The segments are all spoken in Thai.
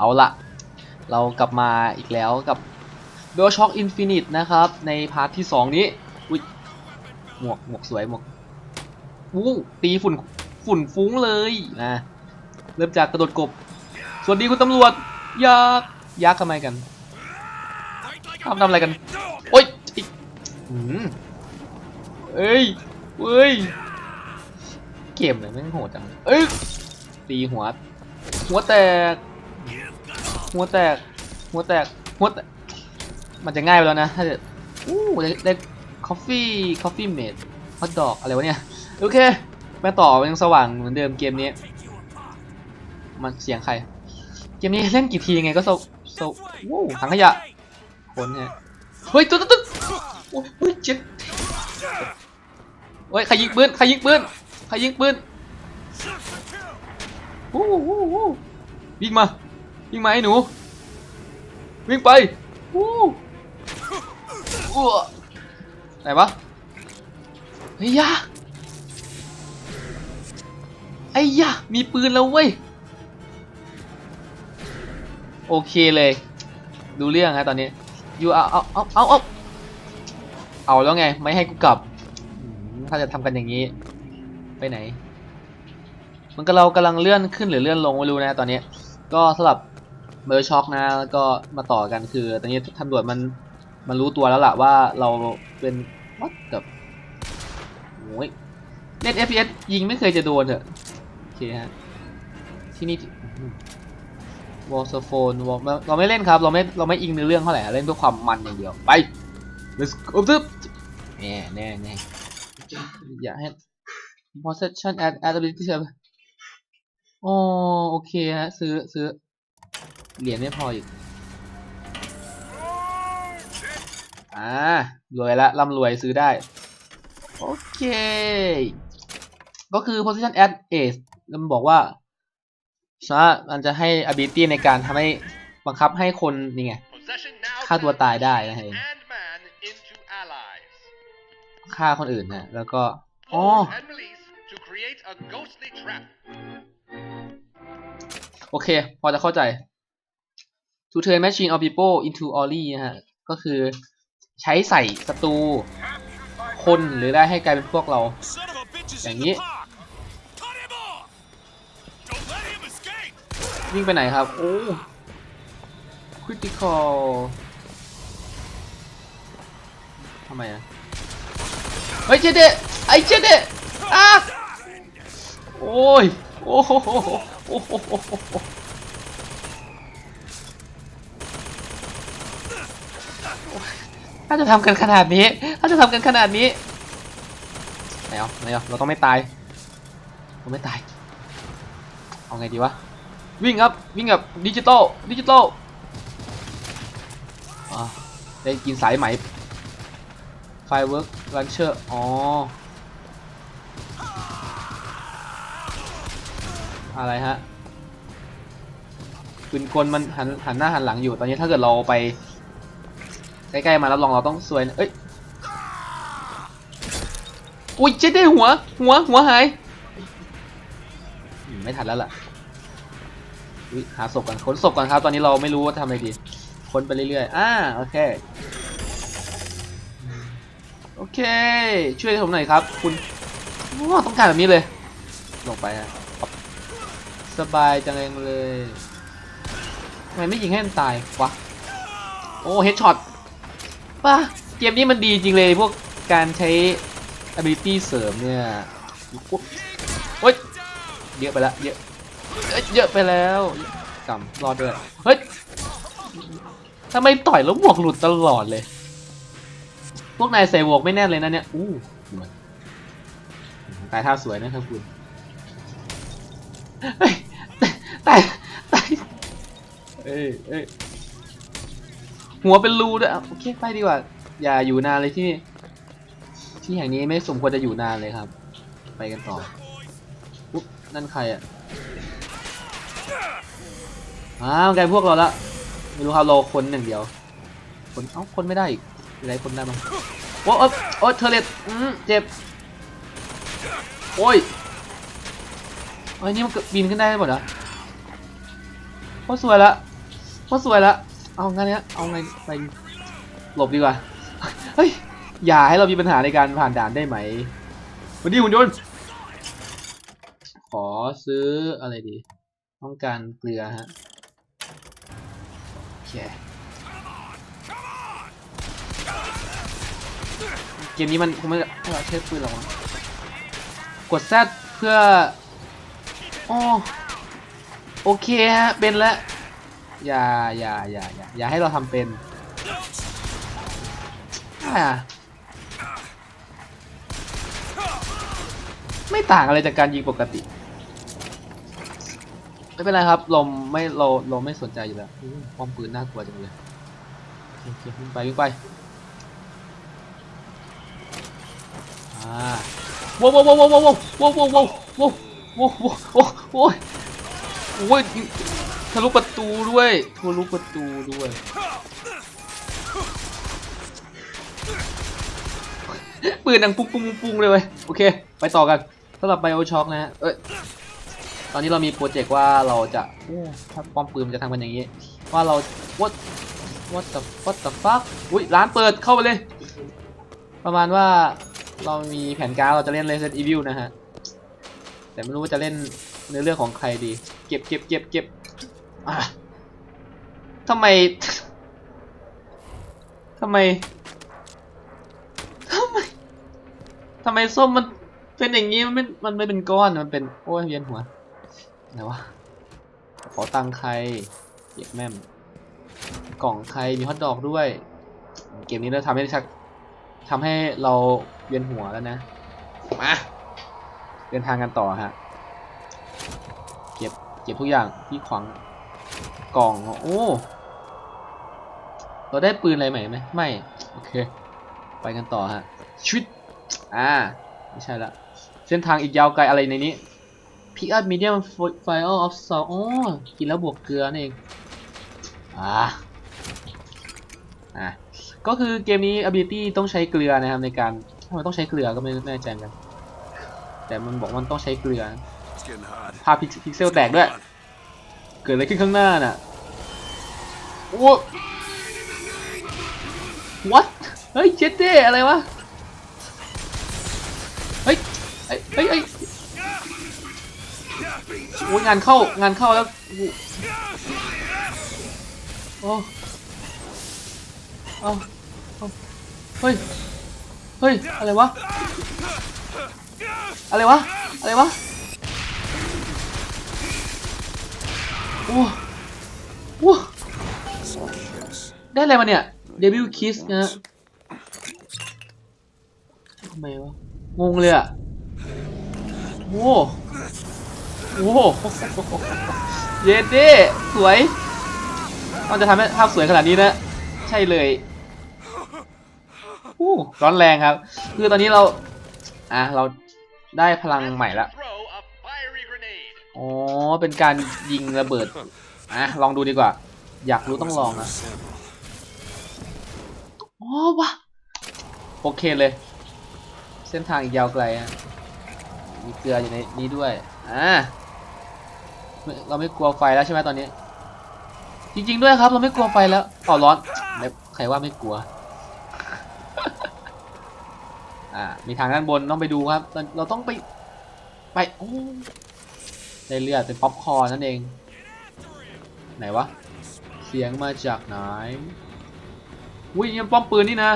เอาละเรากลับมาอีกแล้วกับ BioShock Infinite นะครับ ในพาร์ทที่ 2 นี้ อุ้ยหมวกหมวกสวยหมวกอู้ตีฝุ่นฝุ่นฟุ้งเลยนะเริ่มจากกระโดดกบ สวัสดีคุณตำรวจยักยักทำไมกันทำทำอะไรกัน โอ๊ยอิอืมเอ้ยเอ้ย เกมเลยแม่งโหดจัง เอ้ยตีหัว หัวแตก หัวแตก หัวแตก หัวแตก มันจะง่ายไปแล้วนะ ถ้าเกิดอู้ได้ได้คอฟฟี่ คอฟฟี่เมดฮอทดอกอะไรวะเนี่ย โอเคแม่ต่อยังสว่างเหมือนเดิมเกมนี้ มันเสียงใคร เกมนี้เล่นกี่ทียังไงก็โซโซวู้ถังขยะ คนฮะเฮ้ยตุ๊ดตุ๊ดตุ๊ดโอ้ยเฮ้ยเจ็บเฮ้ยใครยิงปืนใครยิงปืนใครยิงปืนวู้วู้วู้วิ่งมา วิ่งมาไอ้หนู วิ่งไปวู้วู้ไหนวะเฮ้ยยะไอ้ยะมีปืนแล้วเว้ย โอเคเลย ดูเรื่องฮะตอนนี้อยู่เอาเอาเอาเอาเอาเอาแล้วไง ไม่ให้กูกลับอืมถ้าจะทำกันอย่างนี้ ไปไหน มันก็เรากำลังเลื่อนขึ้นหรือเลื่อนลงไม่รู้นะตอนนี้ ก็สำหรับ เบอร์ช็อกนะแล้วก็มาต่อกันคือ ตอนนี้ตำรวจมันมันรู้ตัวแล้วล่ะว่าเราเป็นวัดกับโอ้ยเล่น FPS ยิงไม่เคยจะโดนเถอะโอเคฮะที่นี่วอลโฟนวอลเราไม่เล่นครับเราไม่เราไม่อิงในเรื่องเท่าไหร่เล่นเพื่อความมันอย่างเดียวไป let's go ซึบแน่แน่แน่อยาให้ possession add add ability ใช่ไหมอ๋อโอเคฮะซื้อซื้อ เหรียญไม่พออีก อ่ารวยละร่ำรวยซื้อได้ โอเค ก็คือ position add ace มันบอกว่าสามารถมันจะให้ ability ในการทำให้บังคับให้คนนี่ไงฆ่าตัวตายได้นะฮะ And man into allies. ฆ่าคนอื่นนะแล้วก็อ๋อ Hold and release to create a ghostly trap. โอเค พอจะเข้าใจ to turn machine or people into Ori นะฮะ ก็คือใช้ใส่ศัตรูคนหรือได้ให้กลายเป็นพวกเรา อย่างนี้ วิ่งไปไหนครับ โอ้ critical ทำไมอะเฮ้ยเจเดไอเจเดอะโอ้ย โอ้โหโอ้โห ถ้าจะทำกันขนาดนี้ ถ้าจะทำกันขนาดนี้ไม่เอาไม่เอาเราต้องไม่ตายเราไม่ตาย เอาไงดีวะ วิ่งครับ วิ่งแบบดิจิตอล ดิจิตอลอ่าได้กินสายไหม ไฟเวิร์กลันเชอร์ อ๋อ อะไรฮะปืนกลมันหันหันหน้าหันหลังอยู่ ตอนนี้ถ้าเกิดเราไป ใกล้ๆมารับรองเราต้องซวยเอ้ยอุ้ยเจ๊ได้หัว หัว หัวหาย ไม่ทันแล้วล่ะอุ๊ยหาศพก่อนค้นศพก่อนครับ ตอนนี้เราไม่รู้ว่าทำอะไรดีค้นไปเรื่อยๆ อ่า โอเค โอเค ช่วยผมหน่อยครับ คุณว้าต้องการแบบนี้เลย ลงไปฮะสบายจังเลยทำไมไม่ยิงให้มันตายวะ โอ้ เฮดช็อต ป่ะเกมนี้มันดีจริงเลยพวกการใช้ ability เสริมเนี่ยโอ๊ยเยอะไปแล้วเยอะเยอะไปแล้วกำรอดด้วยเฮ้ยทำไมต่อยแล้วหมวกหลุดตลอดเลย พวกนายใส่หมวกไม่แน่เลยนะเนี่ยอู้ตายท่าสวยนะครับคุณตายตายเอ้ยเอ้ย หัวเป็นรูด้วยโอเคไปดีกว่า อย่าอยู่นานเลยที่นี่ที่แห่งนี้ไม่สมควรจะอยู่นานเลยครับ ไปกันต่อปุ๊บนั่นใครอะอ้าวกลายพวกเราละไม่รู้ครับเราคนหนึ่งเดียว คนเอ้าคนไม่ได้อีกอะไรคนได้มั้งโอ้โอ้โอ้เทอเลตอืมเจ็บโอ้ยโอ้ยนี่มันบินขึ้นได้หมดเหรอโคตรสวยละก็สวยละ เอางั้นนี้ยเอาไงไปหลบดีกว่า เฮ้ย อย่าให้เรามีปัญหาในการผ่านด่านได้ไหมวันนี้หุ่นยนต์ ขอซื้ออะไรดี ต้องการเกลือฮะ โอเค เกมนี้มันคงไม่ให้เราใช้ปืนหรอกมั้งกดเพื่ออ๋อโอเคฮะ เป็นแล้ว อย่าอย่าอย่าอย่าอย่าให้เราทำเป็นอ่าไม่ต่างอะไรจากการยิงปกติ ไม่เป็นไรครับเราไม่เราเราไม่สนใจอยู่แล้วอู้ป้อมปืนน่ากลัวจังเลยโอเควิ่งไปวิ่งไปอ่าว้าวว้าวว้าวว้าวว้าวว้าวว้าวว้าวว้าวว้าว ว้าวว้าวโอ้ยโอ้ยทะลุประตูด้วยทะลุประตูด้วยปืนดังปุ้งปุ้งปุ้งปุ้งเลยเว้ยโอเค ไปต่อกันสำหรับไบโอช็อคนะฮะเอ้ยตอนนี้เรามีโปรเจกต์ว่าเราจะโอ้ถ้าป้อมปืนมันจะทำกันอย่างนี้ ว่าเรา what what the what the fuck อุ้ยร้านเปิดเข้าไปเลย ประมาณว่าเรามีแผนการเราจะเล่น Resident Evil นะฮะ แต่ไม่รู้ว่าจะเล่นเนื้อเรื่องของใครดี เก็บเก็บเก็บเก็บอะ ทำไมทำไมทำไมทำไมส้มมันเป็นอย่างนี้มันไม่มันไม่เป็นก้อนมันเป็นโอ้ยเวียนหัวไหนวะขอตังค์ใครเก็บแม่มกล่องใครมีฮอทดอกด้วย เกมนี้เราทำให้ชักทำให้เราเวียนหัวแล้วนะมาเดินทางกันต่อฮะ เก็บเก็บทุกอย่างที่ขวาง กล่อง โอ้ เราได้ปืนอะไรใหม่ไหม ไม่ โอเค ไปกันต่อฮะชุดอ่า ไม่ใช่ละ เส้นทางอีกยาวไกลอะไรในนี้พิกอัพมีเดียมไฟออฟซออ๋อกินแล้วบวกเกลือนั่นเอง อ่า อะก็คือเกมนี้ ability ต้องใช้เกลือนะครับในการทำไมต้องใช้เกลือก็ไม่แน่ใจเหมือนกัน แต่มันบอกมันต้องใช้เกลือ It's getting hot. ภาพพิกพิกเซลแตกด้วย เกิดอะไรขึ้นข้างหน้าน่ะโอ้ what เฮ้ยเจเต้อะไรวะเฮ้ยเฮ้ย เฮ้ย เฮ้ยโอ้ยงานเข้างานเข้าแล้ว โอ้เอาเอาเฮ้ย เฮ้ย อะไรวะ อะไรวะ อะไรวะ โอ้โหได้อะไรมาเนี่ยเดบิวคิสนะฮะทำไมวะ งงเลยอะโอ้โหเย็ดเด้สวยมันจะทำให้ภาพสวยขนาดนี้นะ ใช่เลยร้อนแรงครับ คือตอนนี้เรา อะ เราได้พลังใหม่ละ เป็นการยิงระเบิดอะลองดูดีกว่า อยากรู้ต้องลองนะอ๋อวะโอเคเลย เส้นทางอีกยาวไกลอะมีเกลืออยู่ในนี้ด้วยอ่าเราไม่กลัวไฟแล้วใช่ไหมตอนนี้ จริง ๆ ด้วยครับ เราไม่กลัวไฟแล้วอ๋อร้อนใครว่าไม่กลัวอ่ามีทางด้านบนต้องไปดูครับ เราเราต้องไป ไปโอ้ ได้เลือดเป็นป๊อปคอร์นนั่นเอง ไหนวะ เสียงมาจากไหนอุ้ยยังป้อมปืนนี่นะ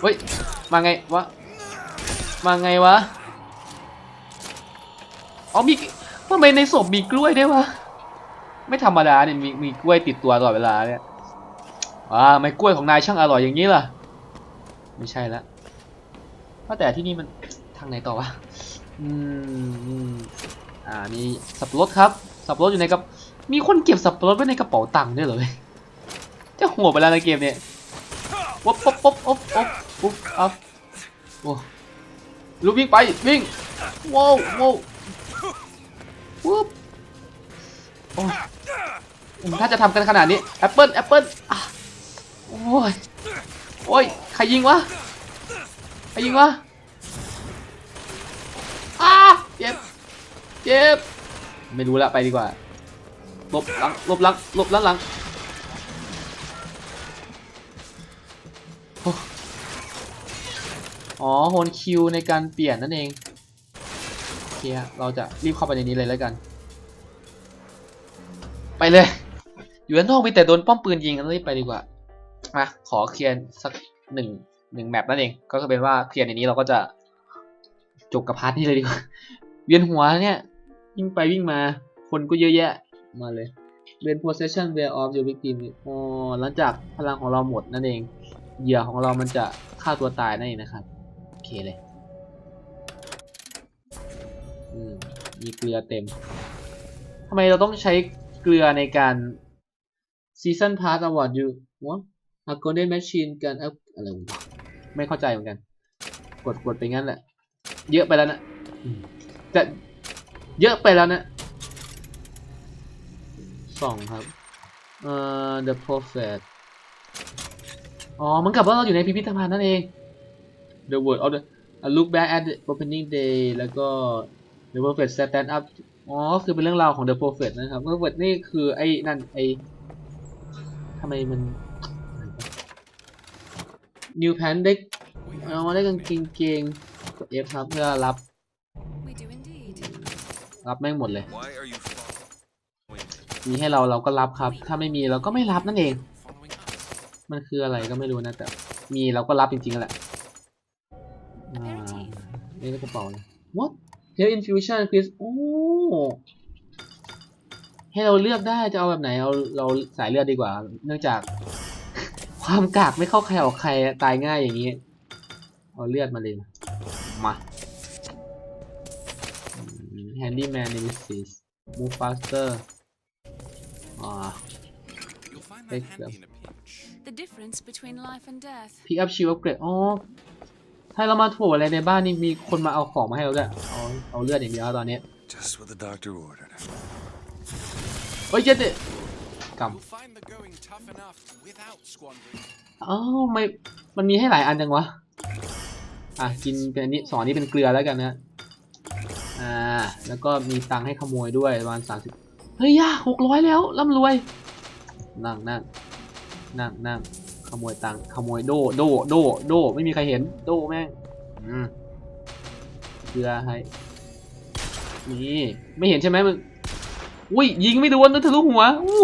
เฮ้ย มาไงวะ มาไงวะ อ๋อมีทำไมในศพมีกล้วยด้วะ ไม่ธรรมดาเนี่ยมีมีกล้วยติดตัวตลอดเวลาเนี่ย อ่าไม่กล้วยของนายช่างอร่อยอย่างนี้ล่ะ ไม่ใช่ละว่าแต่ที่นี่มันทางไหนต่อวะอืมอืม อ่า มีสับปะรดครับ สับปะรดอยู่ในกับมีคนเก็บสับปะรดไว้ในกระเป๋าตังค์ด้วยเหรอเว้ยจะหัวไปแล้วในเกมเนี่ยวบป๊บป๊บป๊บป๊บปุ๊บอัพโอ้ลูกวิ่งไปวิ่งว้าวว้าวปุ๊บโอ้ยถ้าจะทำกันขนาดนี้แอปเปิลแอปเปิลอะ โอ้ย โอ้ย ใครยิงวะ ใครยิงวะอ้าเจ็บ เจ็บ ไม่รู้ละไปดีกว่าลบหลังลบหลังลบหลังหลังอ๋อโฮนคิวในการเปลี่ยนนั่นเองโอเคเราจะรีบเข้าไปในนี้เลยแล้วกัน ไปเลย อยู่ด้านนอกมีแต่โดนป้อมปืนยิงกันรีบไปดีกว่า มาขอเคลียร์สักหนึ่งหนึ่งแมปนั่นเอง ก็คือเป็นว่าเคลียร์ในนี้เราก็จะจบกับพาร์ทนี้เลยดีกว่าเวียนหัวเนี่ยวิ่งไปวิ่งมาคนก็เยอะแยะมาเลยเป็น possession where of your victim อ๋อหลังจากพลังของเราหมดนั่นเอง เหยื่อของเรามันจะฆ่าตัวตายนั่นเองนะครับ โอเคเลย อืม มีเกลือเต็ม ทำไมเราต้องใช้เกลือในการ season pass award you what a golden machine กันเอ้าอะไรไม่เข้าใจเหมือนกัน กดกดไปงั้นแหละ เยอะไปแล้วนะอืมจะเยอะไปแล้วนะสองครับเอ่อ the prophet อ๋อมันกับว่าเราอยู่ในพิพิธภัณฑ์นั่นเอง the word of the look back at the opening day แล้วก็ the prophet stand up อ๋อคือเป็นเรื่องราวของ the prophet นะครับ the prophet นี่คือไอ้นั่นไอ้ทำไมมัน new pants ได้เอามาได้กางเกงเกงกด F ครับเพื่อรับ We do indeed. รับแม่งหมดเลย Why are you following me? มีให้เราเราก็รับครับ ถ้าไม่มีเราก็ไม่รับนั่นเอง Following us? มันคืออะไรก็ไม่รู้นะ แต่ มีเราก็รับจริงๆแหละอ่า Aperitif. นี่ก็กระเป๋าเลย what health infusion please โอ้ให้เราเลือกได้จะเอาแบบไหนเอาเราสายเลือดดีกว่า เนื่องจาก ความกากไม่เข้าใครออกใครตายง่ายอย่างนี้ เอาเลือดมาเลย มามา handyman nemesis move faster อ่า You'll find Take that them. handy in a pinch. The difference between life and death. pick up shield upgrade อ๋อถ้าเรามาโถอะไรในบ้านนี่มีคนมาเอาของมาให้เราด้วยเอาเอาเลือดอย่างเดียวตอนนี้ Just what the doctor ordered. เฮ้ยเจ๊เจ๊ ก You'll find the going tough enough without squandering. ำอ้าวไม่ มันมีให้หลายอันจังวะ อะกินเป็นอันนี้สองอันนี้เป็นเกลือแล้วกันนะ อ่า แล้วก็มีตังค์ให้ขโมยด้วยประมาณสามสิบเฮ้ยย่าหกร้อยแล้วร่ำรวย นั่งนั่งนั่งนั่งขโมยตังค์ขโมยโดโดโดโดไม่มีใครเห็นโดแม่งอืมเกลือให้นี่ไม่เห็นใช่ไหมมึงอุ้ยยิงไม่โดนนะทะลุหัวอู้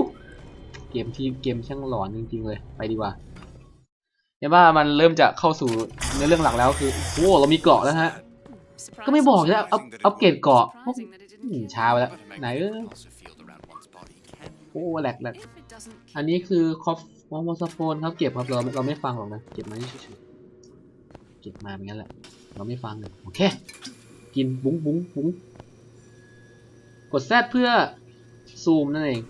เกมที่เกมช่างหลอนจริงๆเลย ไปดีกว่าเห็นว่ามันเริ่มจะเข้าสู่เนื้อเรื่องหลักแล้วคือโอ้เรามีเกาะแล้วฮะ ก็ไม่บอกจะอัพอัพเกรดเกาะช้าไปแล้ว ไหนเออโอ้แหลกแหลกอันนี้คือคอฟวอมสโฟนครับเก็บครับเราเราไม่ฟังหรอกนะ เก็บมาเฉยๆเก็บมาเป็นงั้นแหละ เราไม่ฟังเลยโอเค กินบุ้งบุ้งบุ้งกดแซดเพื่อซูมนั่นเอง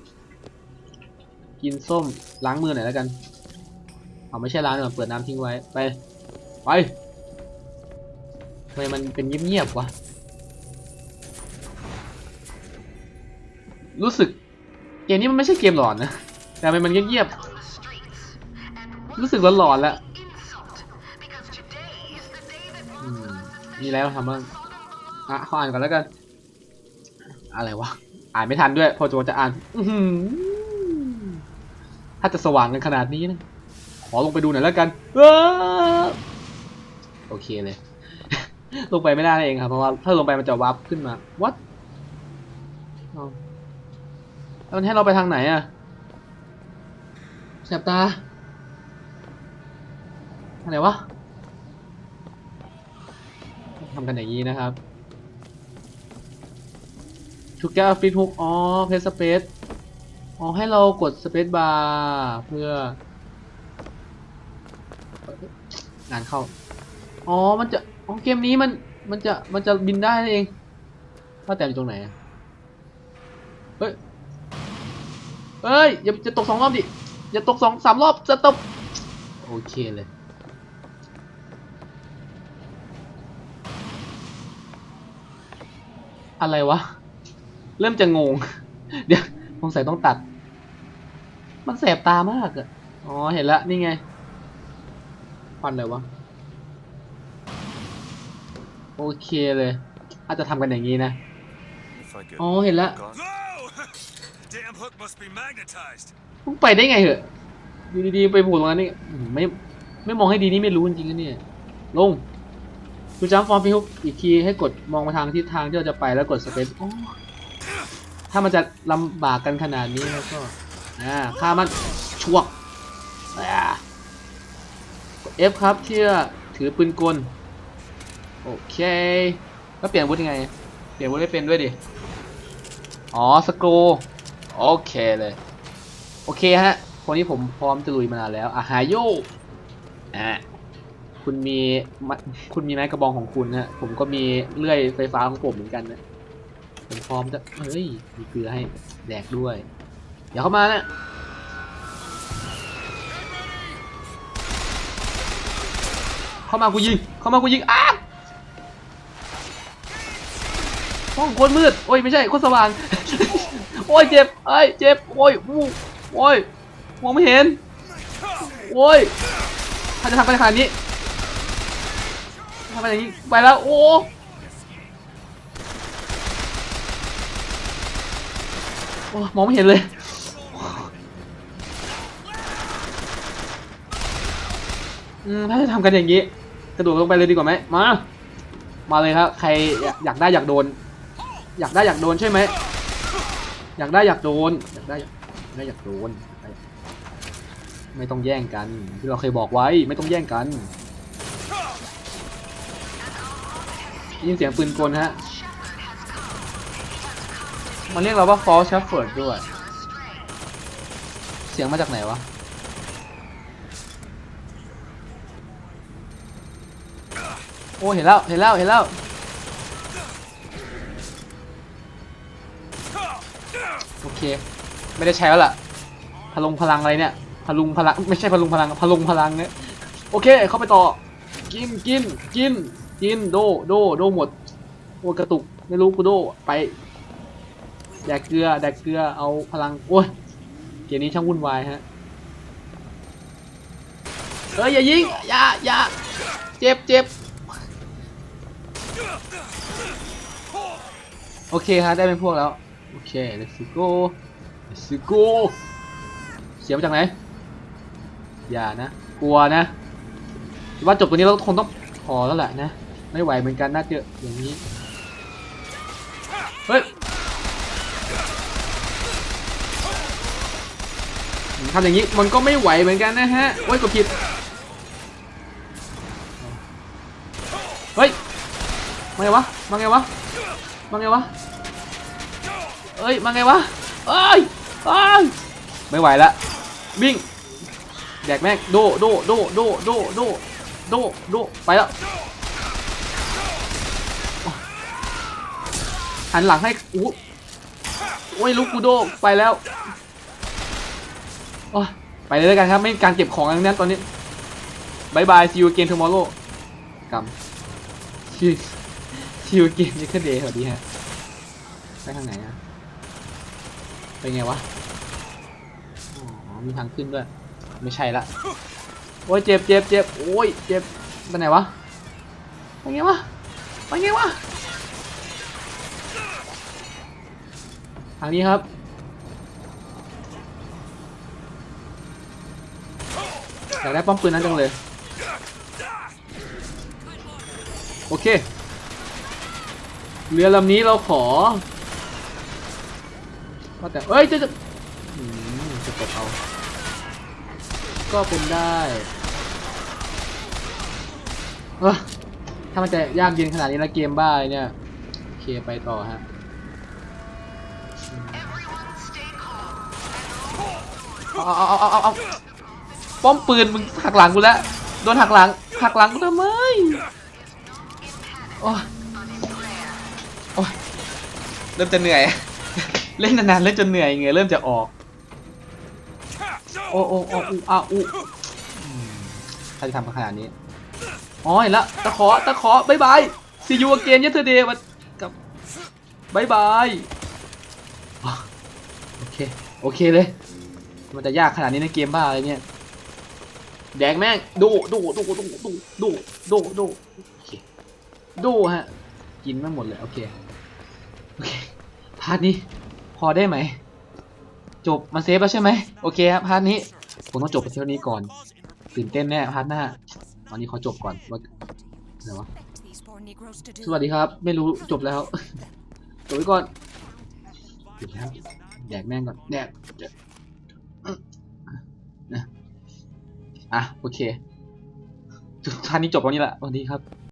กินส้มล้างมือหน่อยแล้วกันเอาไม่ใช่ล้างหรอกเปิดน้ำทิ้งไว้ไปไปทำไมมันเป็นเงียบๆวะรู้สึกเกมนี้มันไม่ใช่เกมหลอนนะแต่ทำไมมันเงียบๆรู้สึกหลอนๆแล้วอืมมีอะไรมาทำบ้างอะขออ่านก่อนแล้วกัน อะไรวะ อ่านไม่ทันด้วย พอโจจะอ่าน อื้อ ถ้าจะสว่างกันขนาดนี้นะ ขอลงไปดูหน่อยแล้วกันโอเคเลย ลงไปไม่ได้เองครับ เพราะว่าถ้าลงไปมันจะวับขึ้นมา what อ้าวแล้วมันให้เราไปทางไหนอะแสบตาอะไรวะทำกันอย่างนี้นะครับทุกแก้วฟิตฮุกอ๋อเพสสเปซ อ๋อให้เรากดสเปซบาร์เพื่องานเข้า อ๋อ มันจะ อ๋อ เกมนี้มัน มันจะ มันจะบินได้นั่นเองว่าแต่อยู่ตรงไหน เฮ้ย เฮ้ย อย่าจะตกสองรอบดิ อย่าตกสองสามรอบ จะตก โอเคเลย อะไรวะ เริ่มจะงง เดี๋ยวสงสัยต้องตัด มันแสบตามากอะอ๋อ เห็นแล้วนี่ไงควันอะไรวะ โอเคเลย อาจจะทำกันอย่างนี้นะ If I get อ๋อ เห็นแล้ว caught- Damn hook must be magnetized. มึงไปได้ไงเหอะอยู่ดีๆไปโผูกตรงนั้นนี่อืมไม่ไม่มองให้ดีนี่ไม่รู้จริงๆนะเนี่ย ลงคุณจ้ำฟอร์มฟิฮุกอีกทีให้กดมองมาทางทิศทางที่เราจะไปแล้วกดสเปซอ๋อถ้ามันจะลำบากกันขนาดนี้แล้วก็ อ่าฆ่ามันชวกอ่ากด F ครับที่จะถือปืนกล โอเค แล้วเปลี่ยนวุธยังไง เปลี่ยนวุธไม่เป็นด้วยดิ อ๋อ สกรโอเคเลย โอเคฮะ คนนี้ผมพร้อมจะลุยมานานแล้ว อาหายโยอะคุณมี คุณมีไม้กระบองของคุณนะผมก็มีเลื่อยไฟฟ้าของผมเหมือนกันนะ ผมพร้อมจะ เฮ้ย มีเกลือให้แดกด้วย อย่าเข้ามานะเข้ามากูยิง เข้ามากูยิง อ้าห้องโคนมืด โอ้ย ไม่ใช่โคนสว่าง โอ้ย เจ็บเอ้ย เจ็บ โอ้ยอู้โอ้ย มองไม่เห็น โอ้ยถ้าจะทำกันขนาดนี้ทำไปอย่างนี้ ไปแล้ว โอ้โอ้มองไม่เห็นเลย อืมถ้าจะทำกันอย่างนี้ กระโดดลงไปเลยดีกว่าไหมมา มาเลยครับ ใครอยากอยากได้อยากโดน อยากได้อยากโดนใช่ไหม อยากได้อยากโดน อยากได้อยากได้อยากโดน ไม่ต้องแย่งกัน ที่เราเคยบอกไว้ไม่ต้องแย่งกันยินเสียงปืนกลฮะ มันเรียกเราว่า false shepherd ด้วย เสียงมาจากไหนวะ โอ้เห็นแล้ว เห็นแล้ว เห็นแล้ว โอเค ไม่ได้ใช้แล้วล่ะ พลุงพลังอะไรเนี่ย พลุงพลัง ไม่ใช่พลุงพลัง พลุงพลังเนี่ย โอเค เข้าไปต่อ กิน กิน กิน กิน โด โด โดหมดโอ้กระตุก ไม่รู้กูโด ไป แดกเกลือ แดกเกลือ เอาพลัง โอ้ย เกมนี้ช่างวุ่นวายฮะเอ้ยอย่ายิง อย่าอย่าเจ็บเจ็บ โอเคฮะได้เป็นพวกแล้ว โอเค let's go let's go เสียมาจากไหน อย่านะ กลัวนะว่าจบตัวนี้เราคงต้องพอแล้วแหละนะ ไม่ไหวเหมือนกันน่าเจออย่างนี้ เฮ้ยทำอย่างนี้มันก็ไม่ไหวเหมือนกันนะฮะ โอ้ยกดผิด เฮ้ย มาไงวะ มาไงวะ มาไงวะเอ้ยมาไงวะเอ้ยเอ้ยไม่ไหวละวิ่งแดกแม่งโดโดโดโดโดโดโดโดไปแล้วหันหลังให้อู้โอ้ยลูกกูโดไปแล้วโอ้ยไปเลยแล้วกันครับไม่มีการเก็บของอะไรทั้งนั้นตอนนี้บายบาย see you again tomorrow กำ see see you again next day สวัสดีฮะไปทางไหนอะไปไงวะอ๋อมีทางขึ้นด้วย ไม่ใช่ละโอ้ยเจ็บเจ็บเจ็บโอ้ยเจ็บไปไหนวะไปไงวะไปไงวะทางนี้ครับอยากได้ป้อมปืนนั้นจังเลย โอเค เรือลำนี้เราขอว่าแต่เอ้ยจะจะจะกเอาก็เป็นได้เออถ้ามันจะยากเย็นขนาดนี้แล้วเกมบ้าเลยเนี่ยโอเคไปต่อฮะเอาเอาเอาเอาเอาป้อมปืนมึงหักหลังกูแล้วโดนหักหลังหักหลังกูทำไมโอ้ เริ่มจะเหนื่อย เล่นนานๆเล่นจนเหนื่อยเหงื่อเริ่มจะออก โอ้โอ้โอ้อูอาอูใครจะทำขนาดนี้อ๋อเห็นล้วตะขอตะขอบายบาย see you again yesterday มากับบายบายโอเคโอเคเลย มันจะยากขนาดนี้ในเกมบ้าอะไรเนี่ยแดงแม่งดูดูดูดูดูดูดูดูดูฮะกินไม่หมดเลยโอเค พาร์ทนี้พอได้ไหม จบมาเซฟแล้วใช่ไหมโอเคครับพาร์ทนี้ผมต้องจบไปเท่านี้ก่อน ตื่นเต้นแน่พาร์ทหน้าตอนนี้ขอจบก่อนว่าไหนวะสวัสดีครับ ไม่รู้จบแล้ว จบไว้ก่อนจบแล้วแดกแม่งก่อนแดกนะอะโอเคท่านี้จบตรงนี้แหละสวัสดีครับ